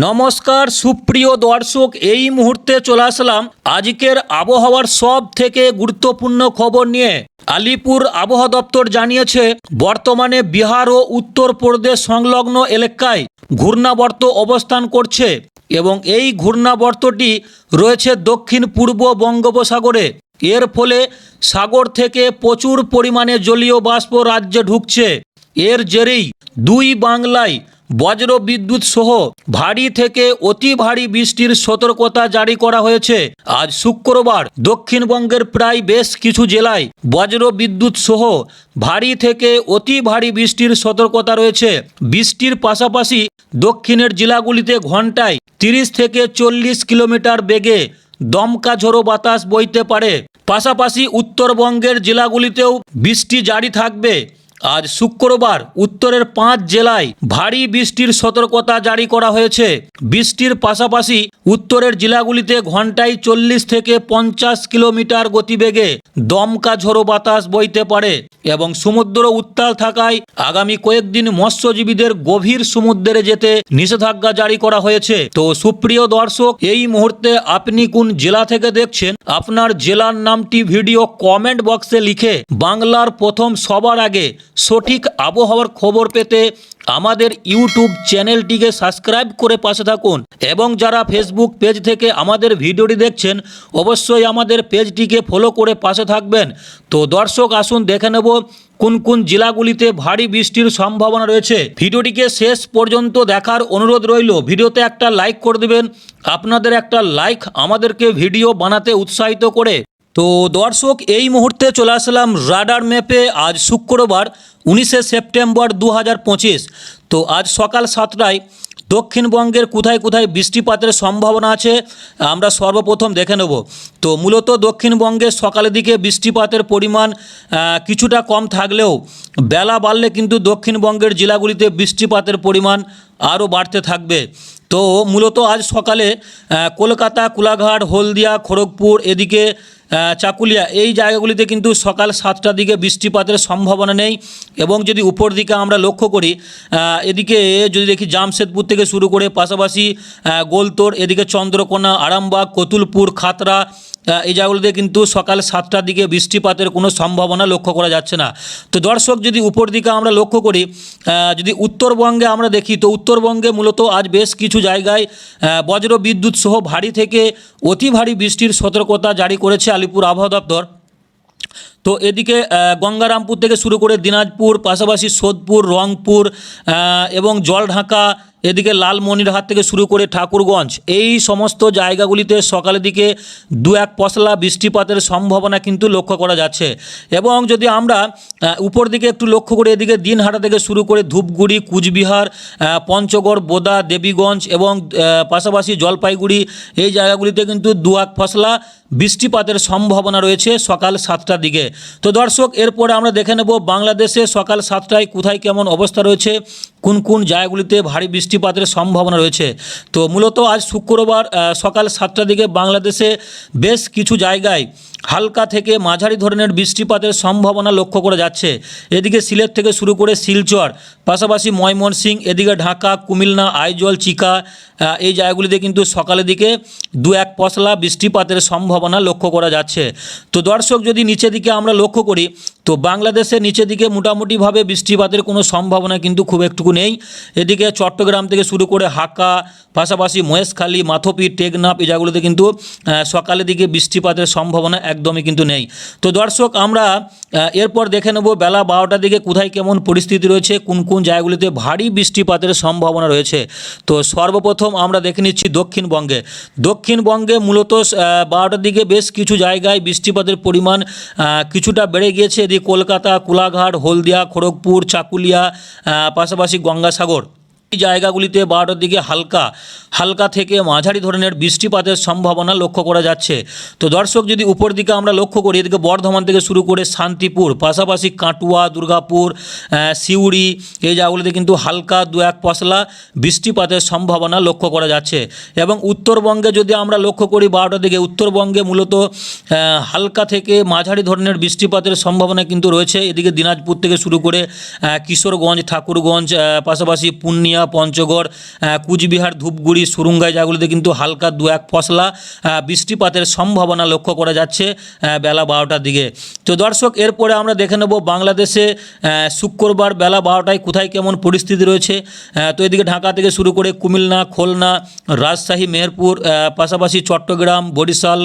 নমস্কার, সুপ্রিয় দর্শক, এই মুহূর্তে চলে আসলাম আজকের আবহাওয়ার সব থেকে গুরুত্বপূর্ণ খবর নিয়ে। আলিপুর আবহাওয়া দপ্তর জানিয়েছে, বর্তমানে বিহার ও উত্তরপ্রদেশ সংলগ্ন এলাকায় ঘূর্ণাবর্ত অবস্থান করছে এবং এই ঘূর্ণাবর্তটি রয়েছে দক্ষিণ পূর্ব বঙ্গোপসাগরে। এর ফলে সাগর থেকে প্রচুর পরিমাণে জলীয় বাষ্প রাজ্যে ঢুকছে। এর জেরেই দুই বাংলায় বজ্র বিদ্যুৎ সহ ভারী থেকে অতি ভারী বৃষ্টির সতর্কতা জারি করা হয়েছে। আজ শুক্রবার দক্ষিণবঙ্গের প্রায় বেশ কিছু জেলায় বজ্র বিদ্যুৎ সহ ভারী থেকে অতি ভারী বৃষ্টির সতর্কতা রয়েছে। বৃষ্টির পাশাপাশি দক্ষিণের জেলাগুলিতে ঘন্টায় তিরিশ থেকে চল্লিশ কিলোমিটার বেগে দমকা ঝোড়ো বাতাস বইতে পারে। পাশাপাশি উত্তরবঙ্গের জেলাগুলিতেও বৃষ্টি জারি থাকবে। আজ শুক্রবার উত্তরের পাঁচ জেলায় ভারী বৃষ্টির সতর্কতা জারি করা হয়েছে। বৃষ্টির পাশাপাশি উত্তরের জেলাগুলিতে ঘন্টায় চল্লিশ থেকে পঞ্চাশ কিলোমিটার গতিবেগে দমকা ঝোড়ো বাতাস বইতে পারে এবং সমুদ্র উত্তাল থাকায় আগামী কয়েকদিন মৎস্যজীবীদের গভীর সমুদ্রে যেতে নিষেধাজ্ঞা জারি করা হয়েছে। তো সুপ্রিয় দর্শক, এই মুহূর্তে আপনি কোন জেলা থেকে দেখছেন? আপনার জেলার নামটি ভিডিও কমেন্ট বক্সে লিখে বাংলার প্রথম সবার আগে সঠিক আবহাওয়ার খবর পেতে আমাদের ইউটিউব চ্যানেলটিকে সাবস্ক্রাইব করে পাশে থাকুন। এবং যারা ফেসবুক পেজ থেকে আমাদের ভিডিওটি দেখছেন, অবশ্যই আমাদের পেজটিকে ফলো করে পাশে থাকবেন। তো দর্শক, আসুন দেখে নেব কোন কোন জেলাগুলিতে ভারী বৃষ্টির সম্ভাবনা রয়েছে। ভিডিওটিকে শেষ পর্যন্ত দেখার অনুরোধ রইল। ভিডিওতে একটা লাইক করে দেবেন। আপনাদের একটা লাইক আমাদেরকে ভিডিও বানাতে উৎসাহিত করে। তো দর্শক, এই মুহূর্তে চলে আসলাম রাডার ম্যাপে। আজ শুক্রবার উনিশে সেপ্টেম্বর দু হাজার পঁচিশ। তো আজ সকাল সাতটায় দক্ষিণবঙ্গের কোথায় কোথায় বৃষ্টিপাতের সম্ভাবনা আছে, আমরা সর্বপ্রথম দেখে নেব। তো মূলত দক্ষিণবঙ্গে সকালের দিকে বৃষ্টিপাতের পরিমাণ কিছুটা কম থাকলেও বেলা বাড়লে কিন্তু দক্ষিণবঙ্গের জেলাগুলিতে বৃষ্টিপাতের পরিমাণ আরও বাড়তে থাকবে। তো মূলত আজ সকালে কলকাতা, কোলাঘাট, হলদিয়া, খড়গপুর, এদিকে চাকুলিয়া এই জায়গাগুলিতে কিন্তু সকাল সাতটার দিকে বৃষ্টিপাতের সম্ভাবনা নেই এবং যদি উপর দিকে আমরা লক্ষ্য করি এদিকে যদি দেখি জামশেদপুর থেকে শুরু করে পাশাপাশি গোলতোড় এদিকে চন্দ্রকোনা আরামবাগ কতুলপুর আহ, এই জায়গাগুলোতে কিন্তু সকাল সাতটার দিকে বৃষ্টিপাতের কোনো সম্ভাবনা লক্ষ্য করা যাচ্ছে না। তো দর্শক, যদি উপর দিকে আমরা লক্ষ্য করি যদি উত্তরবঙ্গে আমরা দেখি, তো উত্তরবঙ্গে মূলত আজ বেশ কিছু জায়গায় বজ্র বিদ্যুৎ সহ ভারী থেকে অতি ভারী বৃষ্টির সতর্কতা জারি করেছে আলিপুর আবহাওয়া দপ্তর। তো এদিকে গঙ্গারামপুর থেকে শুরু করে দিনাজপুর, পাশাপাশি সোদপুর, রংপুর এবং জলঢাকা এদিকে লালমনিরহাট থেকে শুরু করে ঠাকুরগঞ্জ, এই সমস্ত জায়গাগুলিতে সকালের দিকে দু এক পশলা বৃষ্টিপাতের সম্ভাবনা কিন্তু লক্ষ্য করা যাচ্ছে। এবং যদি আমরা উপর দিকে একটু লক্ষ্য করে, এদিকে দিনহাটা থেকে শুরু করে ধূপগুড়ি, কুচবিহার পঞ্চগড়, বোদা, দেবীগঞ্জ এবং পাশাপাশি জলপাইগুড়ি, এই জায়গাগুলিতে কিন্তু দু এক ফসলা বৃষ্টিপাতের সম্ভাবনা রয়েছে সকাল সাতটার দিকে। তো দর্শক, এরপরে আমরা দেখে নেব বাংলাদেশে সকাল সাতটায় কোথায় কেমন অবস্থা রয়েছে, কোন কোন জায়গাগুলিতে ভারী বৃষ্টিপাতের সম্ভাবনা রয়েছে। তো মূলত আজ শুক্রবার সকাল সাতটার দিকে বাংলাদেশে বেশ কিছু জায়গায় হালকা থেকে মাঝারি ধরনের বৃষ্টিপাতের সম্ভাবনা লক্ষ্য করা যাচ্ছে। এদিকে সিলেট থেকে শুরু করে শিলচর, পাশাপাশি ময়মনসিং এদিকে ঢাকা, কুমিল্লা, আইজল, চিকা এই জায়গাগুলিতে কিন্তু সকালের দিকে দু এক পশলা বৃষ্টিপাতের সম্ভাবনা লক্ষ্য করা যাচ্ছে। তো দর্শক, যদি নিচের দিকে আমরা লক্ষ্য করি তো বাংলাদেশের নিচের দিকে মোটামুটিভাবে বৃষ্টিপাতের কোনো সম্ভাবনা কিন্তু খুব একটুকু নেই। এদিকে চট্টগ্রাম থেকে শুরু করে হাকা পাশাপাশি মহেশখালী, মাথপি টেকনাপ এই জায়গাগুলোতে কিন্তু সকালের দিকে বৃষ্টিপাতের সম্ভাবনা একদমই কিন্তু নেই। তো দর্শক, আমরা এরপর দেখে নেব বেলা বারোটার দিকে কোথায় কেমন পরিস্থিতি রয়েছে, কোন কোন জায়গাগুলিতে ভারী বৃষ্টিপাতের সম্ভাবনা রয়েছে। তো সর্বপ্রথম আমরা দেখে নিচ্ছি দক্ষিণবঙ্গে। দক্ষিণবঙ্গে মূলত বারোটার দিকে বেশ কিছু জায়গায় বৃষ্টিপাতের পরিমাণ কিছুটা বেড়ে গিয়েছে। এদিকে কলকাতা কোলাঘাট হলদিয়া খড়গপুর চাকুলিয়া পাশাপাশি গঙ্গাসাগর। জায়গাগুলিতে বারোটার দিকে হালকা হালকা থেকে মাঝারি ধরনের বৃষ্টিপাতের সম্ভাবনা লক্ষ্য করা যাচ্ছে। তো দর্শক, যদি উপর দিকে আমরা লক্ষ্য করি, এদিকে বর্ধমান থেকে শুরু করে শান্তিপুর, পাশাপাশি কাটুয়া, দুর্গাপুর সিউড়ি, এই জায়গাগুলিতে কিন্তু হালকা দু এক পশলা বৃষ্টিপাতের সম্ভাবনা লক্ষ্য করা যাচ্ছে। এবং উত্তরবঙ্গে যদি আমরা লক্ষ্য করি, বারোটার দিকে উত্তরবঙ্গে মূলত হালকা থেকে মাঝারি ধরনের বৃষ্টিপাতের সম্ভাবনা কিন্তু রয়েছে। এদিকে দিনাজপুর থেকে শুরু করে কিশোরগঞ্জ, ঠাকুরগঞ্জ পাশাপাশি পূর্ণিয়া পুন্নিয়া পঞ্চগড় কুচবিহার ধূপগুড়ি সুরুঙ্গায় জায়গাগুলিতে কিন্তু হালকা দু এক ফসলা বৃষ্টিপাতের সম্ভাবনা লক্ষ্য করা যাচ্ছে বেলা বারোটার দিকে। তো দর্শক এরপরে আমরা দেখে নেব বাংলাদেশে শুক্রবার বেলা বারোটায় কোথায় কেমন পরিস্থিতি রয়েছে। তো এদিকে ঢাকা থেকে শুরু করে কুমিল্লা খুলনা রাজশাহী মেহেরপুর পাশাপাশি চট্টগ্রাম বরিশাল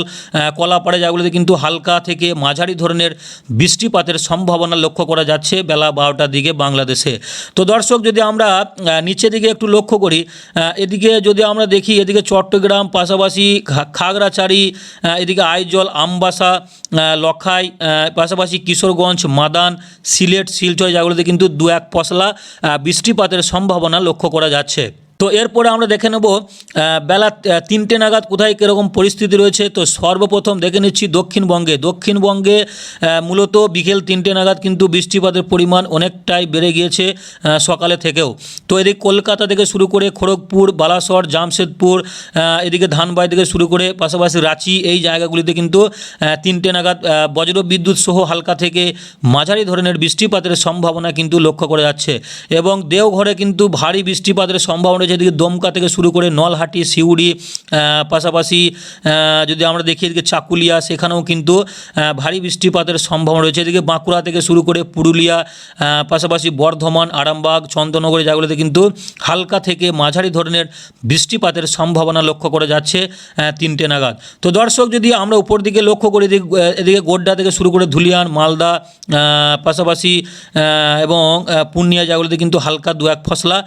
কলাপাড়া জায়গাগুলিতে কিন্তু হালকা থেকে মাঝারি ধরনের বৃষ্টিপাতের সম্ভাবনা লক্ষ্য করা যাচ্ছে বেলা বারোটার দিকে বাংলাদেশে। তো দর্শক যদি আমরা আহ, নিচের দিকে একটু লক্ষ্য করি এদিকে যদি আমরা দেখি, এদিকে চট্টগ্রাম, পাশাপাশি খাগড়াছাড়ি এদিকে আইজল, আমবাসা লখাই পাশাপাশি কিশোরগঞ্জ, মাদান, সিলেট, শিলচর জায়গাগুলোতে কিন্তু দু এক পশলা বৃষ্টিপাতের সম্ভাবনা লক্ষ্য করা যাচ্ছে। তো এরপরে আমরা দেখে নেব বেলা তিনটে নাগাদ কোথায় কীরকম পরিস্থিতি রয়েছে। তো সর্বপ্রথম দেখে নিচ্ছি দক্ষিণবঙ্গে। দক্ষিণবঙ্গে মূলত বিকেল তিনটে নাগাদ কিন্তু বৃষ্টিপাতের পরিমাণ অনেকটাই বেড়ে গিয়েছে সকালে থেকেও। তো এদিকে কলকাতা থেকে শুরু করে খড়গপুর, বালাসর, জামশেদপুর এদিকে ধানবাই থেকে শুরু করে পাশাপাশি রাঁচি, এই জায়গাগুলিতে কিন্তু তিনটে নাগাদ বজ্র বিদ্যুৎ সহ হালকা থেকে মাঝারি ধরনের বৃষ্টিপাতের সম্ভাবনা কিন্তু লক্ষ্য করা যাচ্ছে। এবং দেওঘরে কিন্তু ভারী বৃষ্টিপাতের সম্ভাবনা রয়েছে এদিকে দমকা থেকে শুরু করে নলহাটি, সিউড়ি পাশাপাশি যদি আমরা দেখি এদিকে চাকুলিয়া, সেখানেও কিন্তু ভারী বৃষ্টিপাতের সম্ভাবনা রয়েছে। এদিকে বাঁকুড়া থেকে শুরু করে পুরুলিয়া পাশাপাশি বর্ধমান, আরামবাগ, চন্দননগর জায়গাগুলোতে কিন্তু হালকা থেকে মাঝারি ধরনের বৃষ্টিপাতের সম্ভাবনা লক্ষ্য করা যাচ্ছে তিনটে নাগাদ। তো দর্শক, যদি আমরা উপর দিকে লক্ষ্য করি, এদিকে গোড্ডা থেকে শুরু করে ধুলিয়ান, মালদা পাশাপাশি এবং পূর্ণিয়া জায়গাগুলোতে কিন্তু হালকা দু এক ফসলা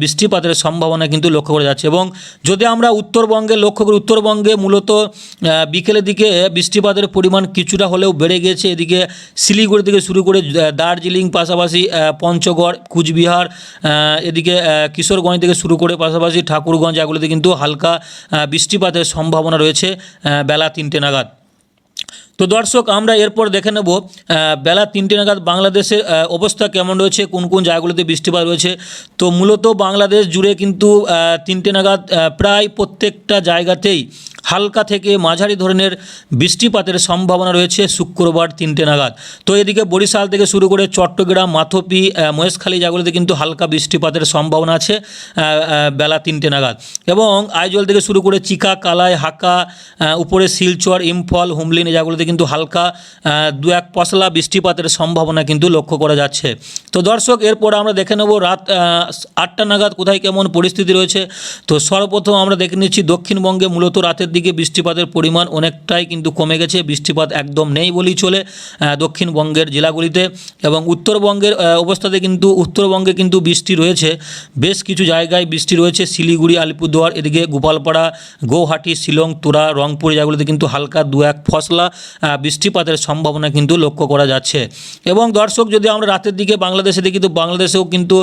বৃষ্টিপাতের সম্ভাবনা কিন্তু লক্ষ্য করা যাচ্ছে এবং যদি আমরা উত্তরবঙ্গে, লক্ষ্য করি উত্তরবঙ্গে মূলত বিকেলের দিকে বৃষ্টিপাতের পরিমাণ কিছুটা হলেও বেড়ে গেছে এদিকে শিলিগুড়ি থেকে শুরু করে দার্জিলিং পাশাপাশি পঞ্চগড়, কুচবিহার এদিকে কিশোরগঞ্জ থেকে শুরু করে পাশাপাশি ঠাকুরগঞ্জ, এগুলোতে কিন্তু হালকা বৃষ্টিপাতের সম্ভাবনা রয়েছে বেলা তিনটে নাগাদ। তো দর্শক, আমরা এরপর দেখে নেব বেলা তিনটে নাগাদ বাংলাদেশের অবস্থা কেমন রয়েছে, কোন কোন জায়গাগুলোতে বৃষ্টিপাত রয়েছে। তো মূলত বাংলাদেশ জুড়ে কিন্তু তিনটে নাগাদ প্রায় প্রত্যেকটা জায়গাতেই হালকা থেকে মাঝারি ধরনের বৃষ্টিপাতের সম্ভাবনা রয়েছে শুক্রবার তিনটে নাগাদ। তো এদিকে বরিশাল থেকে শুরু করে চট্টগ্রাম, মাথপি মহেশখালী জায়গাগুলোতে কিন্তু হালকা বৃষ্টিপাতের সম্ভাবনা আছে বেলা তিনটে নাগাদ। এবং আইজল থেকে শুরু করে চিকা, কালাই, হাকা উপরে শিলচর, ইম্ফল, হুমলিন এই জায়গাগুলোতে কিন্তু হালকা দু এক পশলা বৃষ্টিপাতের সম্ভাবনা কিন্তু লক্ষ্য করা যাচ্ছে। তো দর্শক, এরপর আমরা দেখে নেব রাত আটটা নাগাদ কোথায় কেমন পরিস্থিতি রয়েছে। তো সর্বপ্রথম আমরা দেখে নিচ্ছি দক্ষিণবঙ্গে মূলত রাতের বৃষ্টিপাতের পরিমাণ অনেকটাই কিন্তু কমে গেছে। বৃষ্টিপাত একদম নেই বলেই চলে দক্ষিণবঙ্গের জেলাগুলিতে এবং উত্তরবঙ্গের অবস্থাতে কিন্তু, উত্তরবঙ্গে কিন্তু বৃষ্টি রয়েছে। বেশ কিছু জায়গায় বৃষ্টি রয়েছে। শিলিগুড়ি, আলিপুরদুয়ার, এদিকে গোপালপাড়া, গৌহাটি, শিলং, তোরা, রংপুর জায়গাগুলিতে কিন্তু হালকা দু এক ফসলা বৃষ্টিপাতের সম্ভাবনা কিন্তু লক্ষ্য করা যাচ্ছে। এবং দর্শক, যদি আমরা রাতের দিকে বাংলাদেশে দেখি, তো বাংলাদেশেও কিন্তু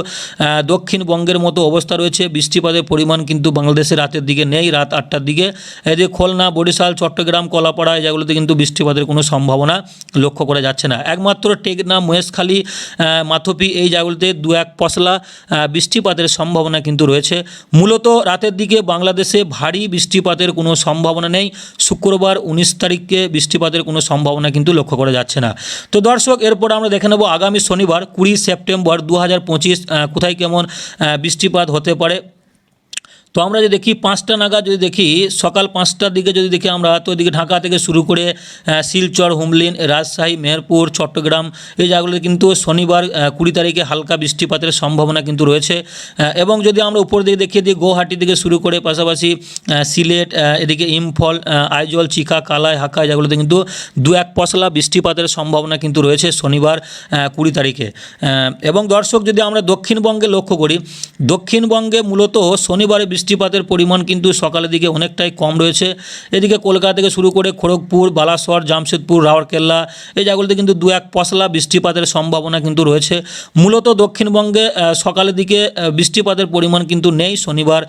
দক্ষিণবঙ্গের মতো অবস্থা রয়েছে। বৃষ্টিপাতের পরিমাণ কিন্তু বাংলাদেশে রাতের দিকে নেই, রাত আটটার দিকে। এদিকে খুলনা, বরিশাল, চট্টগ্রাম, কলাপাড়া জায়গাগুলোতে কিন্তু বৃষ্টিপাতের কোনো সম্ভাবনা লক্ষ্য করা যাচ্ছে না। একমাত্র টেকনা মহেশখালী মাথপি এই জায়গাগুলোতে দু এক পশলা বৃষ্টিপাতের সম্ভাবনা কিন্তু রয়েছে। মূলত রাতের দিকে বাংলাদেশে ভারী বৃষ্টিপাতের কোনো সম্ভাবনা নেই। শুক্রবার উনিশ তারিখকে বৃষ্টিপাতের কোনো সম্ভাবনা কিন্তু লক্ষ্য করা যাচ্ছে না। তো দর্শক, এরপর আমরা দেখে নেব আগামী শনিবার কুড়ি সেপ্টেম্বর দু হাজার পঁচিশ কোথায় কেমন বৃষ্টিপাত হতে পারে। তো আমরা যদি দেখি পাঁচটা নাগাদ যদি দেখি, সকাল পাঁচটার দিকে যদি দেখি আমরা, তো এদিকে ঢাকা থেকে শুরু করে শিলচর, হুমলিন, রাজশাহী, মেহেরপুর, চট্টগ্রাম, এই জায়গাগুলোতে কিন্তু শনিবার কুড়ি তারিখে হালকা বৃষ্টিপাতের সম্ভাবনা কিন্তু রয়েছে। এবং যদি আমরা উপর দিকে দেখিয়ে দিই গৌহাটি থেকে শুরু করে পাশাপাশি সিলেট এদিকে ইম্ফল আইজল, চিকা, কালাই, হাকা জায়গাগুলোতে কিন্তু দু এক পশলা বৃষ্টিপাতের সম্ভাবনা কিন্তু রয়েছে শনিবার কুড়ি তারিখে। এবং দর্শক যদি আমরা দক্ষিণবঙ্গে লক্ষ্য করি, দক্ষিণবঙ্গে মূলত শনিবারে বৃষ্টিপাতের পরিমাণ কিন্তু সকালের দিকে অনেকটাই কম রয়েছে। এদিকে কলকাতা থেকে শুরু করে খড়গপুর, বালাসর, জামশেদপুর, রাওরকেল্লা, এই জায়গাগুলোতে কিন্তু দু এক পশলা বৃষ্টিপাতের সম্ভাবনা কিন্তু রয়েছে। মূলত দক্ষিণবঙ্গে সকালের দিকে বৃষ্টিপাতের পরিমাণ কিন্তু নেই শনিবার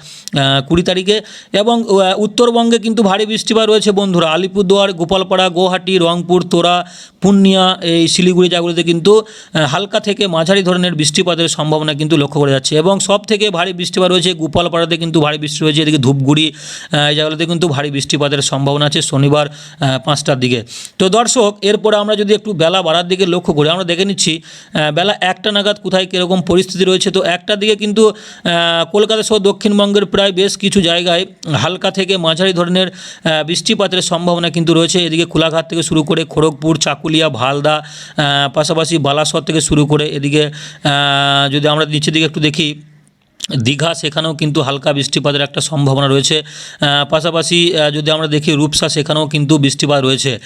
কুড়ি তারিখে। এবং উত্তরবঙ্গে কিন্তু ভারী বৃষ্টিপাত রয়েছে বন্ধুরা। আলিপুরদুয়ার, গোপালপাড়া গুয়াহাটি রংপুর, তোরা, পূর্ণিয়া, এই শিলিগুড়ি জায়গাগুলিতে কিন্তু হালকা থেকে মাঝারি ধরনের বৃষ্টিপাতের সম্ভাবনা কিন্তু লক্ষ্য করা যাচ্ছে। এবং সব থেকে ভারী বৃষ্টিপাত রয়েছে গোপালপাড়াতে কিন্তু ভারী বৃষ্টি রয়েছে, এদিকে ধূপগুড়ি এই জায়গাগুলোতে কিন্তু ভারী বৃষ্টিপাতের সম্ভাবনা আছে শনিবার পাঁচটার দিকে। তো দর্শক, এরপরে আমরা যদি একটু বেলা বাড়ার দিকে লক্ষ্য করি, আমরা দেখে নিচ্ছি বেলা একটা নাগাদ কোথায় কীরকম পরিস্থিতি রয়েছে। তো একটার দিকে কিন্তু কলকাতা সহ দক্ষিণবঙ্গের প্রায় বেশ কিছু জায়গায় হালকা থেকে মাঝারি ধরনের বৃষ্টিপাতের সম্ভাবনা কিন্তু রয়েছে। এদিকে কোলাঘাট থেকে শুরু করে খড়গপুর, চাকুলিয়া, ভালদা পাশাপাশি বালাসর থেকে শুরু করে এদিকে যদি আমরা নিচের দিকে একটু দেখি দীঘা সেখানেও কিন্তু হালকা বৃষ্টিপাতের একটা সম্ভাবনা রয়েছে। পাশাপাশি যদি আমরা দেখি রূপসা সেখানেও কিন্তু বৃষ্টিপাত রয়েছে।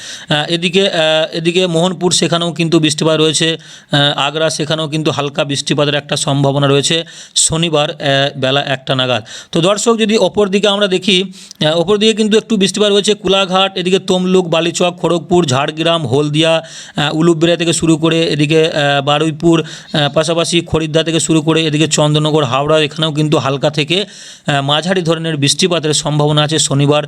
এদিকে এদিকে মোহনপুর সেখানেও কিন্তু বৃষ্টিপাত রয়েছে। আগ্রা সেখানেও কিন্তু হালকা বৃষ্টিপাতের একটা সম্ভাবনা রয়েছে। শনিবার বেলা একটা নাগাদ। তো দর্শক যদি অপর দিকে আমরা দেখি অপর দিকে কিন্তু একটু বৃষ্টিপাত রয়েছে। কুলাঘাট এদিকে তমলুক বালিচক খড়গপুর ঝাড়গ্রাম হলদিয়া আহ, থেকে শুরু করে এদিকে বারুইপুর পাশাপাশি খরিদ্দা থেকে শুরু করে এদিকে চন্দ্রনগর হাওড়া এখানেও কিন্তু হালকা থেকে মাঝারি ধরনের বৃষ্টিপাতের সম্ভাবনা আছে শনিবার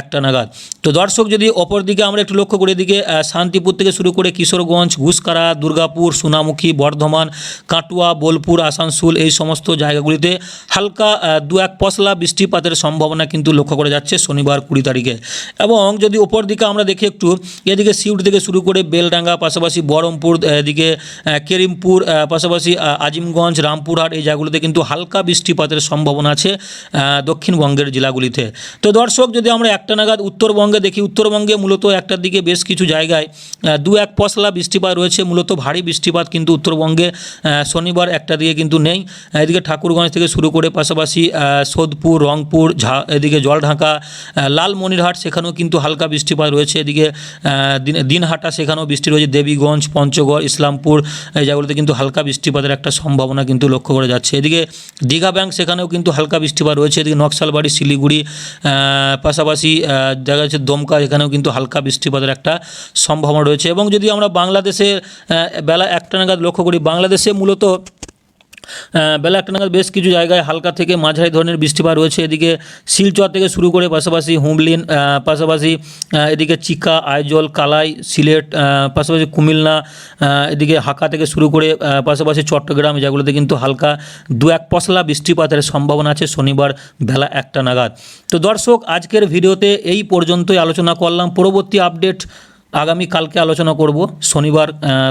একটা নাগাদ। তো দর্শক যদি অপর দিকে আমরা একটু লক্ষ্য করি আহ, শান্তিপুর থেকে শুরু করে কিশোরগঞ্জ ঘুষকারা দুর্গাপুর সোনামুখী বর্ধমান কাটুয়া বোলপুর আসানসোল এই সমস্ত জায়গাগুলিতে হালকা দু এক পশলা বৃষ্টিপাতের সম্ভাবনা কিন্তু লক্ষ্য করা যাচ্ছে শনিবার কুড়ি তারিখে। এবং যদি ওপর দিকে আমরা দেখি একটু এদিকে সিউট থেকে শুরু করে বেলডাঙ্গা পাশাপাশি বহরমপুর এদিকে কেরিমপুর পাশাপাশি আজিমগঞ্জ রামপুরহাট এই জায়গাগুলিতে কিন্তু হালকা বৃষ্টিপাতের সম্ভাবনা আছে দক্ষিণবঙ্গের জেলাগুলিতে। তো দর্শক, যদি আমরা একটা নাগাদ উত্তরবঙ্গে দেখি, উত্তরবঙ্গে মূলত একটার দিকে বেশ কিছু জায়গায় দু এক পশলা বৃষ্টিপাত রয়েছে, মূলত ভারী বৃষ্টিপাত কিন্তু উত্তরবঙ্গে শনিবার একটা দিকে কিন্তু নেই। এদিকে ঠাকুরগঞ্জ থেকে শুরু করে পাশাপাশি সোদপুর, রংপুর, ঝা, এদিকে জলঢাকা লালমনিরহাট, সেখানেও কিন্তু হালকা বৃষ্টিপাত রয়েছে। এদিকে দিনহাটা, সেখানেও বৃষ্টি রয়েছে। দেবীগঞ্জ, পঞ্চগড়, ইসলামপুর, এই জায়গাগুলোতে কিন্তু হালকা বৃষ্টিপাতের একটা সম্ভাবনা কিন্তু লক্ষ্য করা যাচ্ছে। এদিকে দীঘা ব্যাংক সেখানেও কিন্তু হালকা বৃষ্টিপাত রয়েছে। এদিকে নকশালবাড়ি, শিলিগুড়ি পাশাপাশি দেখা যাচ্ছে দমকা, এখানেও কিন্তু হালকা বৃষ্টিপাতের একটা সম্ভাবনা রয়েছে। এবং যদি আমরা বাংলাদেশে বেলা একটা নাগাদ লক্ষ্য করি, বাংলাদেশে মূলত বেলা একটা নাগাদ বেশ কিছু জায়গায় হালকা থেকে মাঝারি ধরনের বৃষ্টিপাত রয়েছে। এদিকে শিলচর থেকে শুরু করে পাশাপাশি হুমলিন পাশাপাশি এদিকে চিকা, আইজল, কালাই, সিলেট পাশাপাশি কুমিল্লা এদিকে হাকা থেকে শুরু করে পাশাপাশি চট্টগ্রাম জায়গাগুলোতে কিন্তু হালকা দু এক পশলা বৃষ্টিপাতের সম্ভাবনা আছে শনিবার বেলা একটা নাগাদ। তো দর্শক, আজকের ভিডিওতে এই পর্যন্তই আলোচনা করলাম। পরবর্তী আপডেট আগামী কালকে আলোচনা করব, শনিবার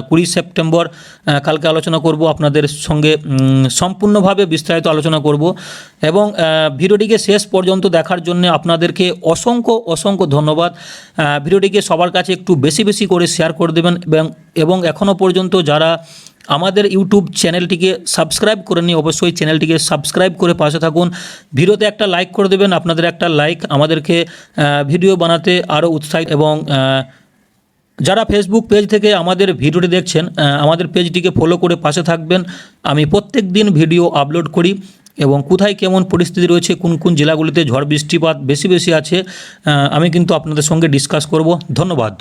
কুড়ি সেপ্টেম্বর কালকে আলোচনা করব, আপনাদের সঙ্গে সম্পূর্ণভাবে বিস্তারিত আলোচনা করব এবং ভিডিওটিকে শেষ পর্যন্ত দেখার জন্য আপনাদেরকে অসংখ্য অসংখ্য ধন্যবাদ। ভিডিওটিকে সবার কাছে একটু বেশি বেশি করে শেয়ার করে দেবেন এবং এখনও পর্যন্ত যারা আমাদের ইউটিউব চ্যানেলটিকে সাবস্ক্রাইব করে নিয়ে অবশ্যই চ্যানেলটিকে সাবস্ক্রাইব করে পাশে থাকুন। ভিডিওতে একটা লাইক করে দেবেন, আপনাদের একটা লাইক আমাদেরকে ভিডিও বানাতে আরও উৎসাহিত এবং যারা ফেসবুক পেজ থেকে আমাদের ভিডিওটি দেখছেন আমাদের পেজটিকে ফলো করে পাশে থাকবেন। আমি প্রত্যেক দিন ভিডিও আপলোড করি এবং কোথায় কেমন পরিস্থিতি রয়েছে, কোন কোন জেলাগুলিতে ঝড় বৃষ্টিপাত বেশি বেশি আছে আমি কিন্তু আপনাদের সঙ্গে ডিসকাস করব। ধন্যবাদ।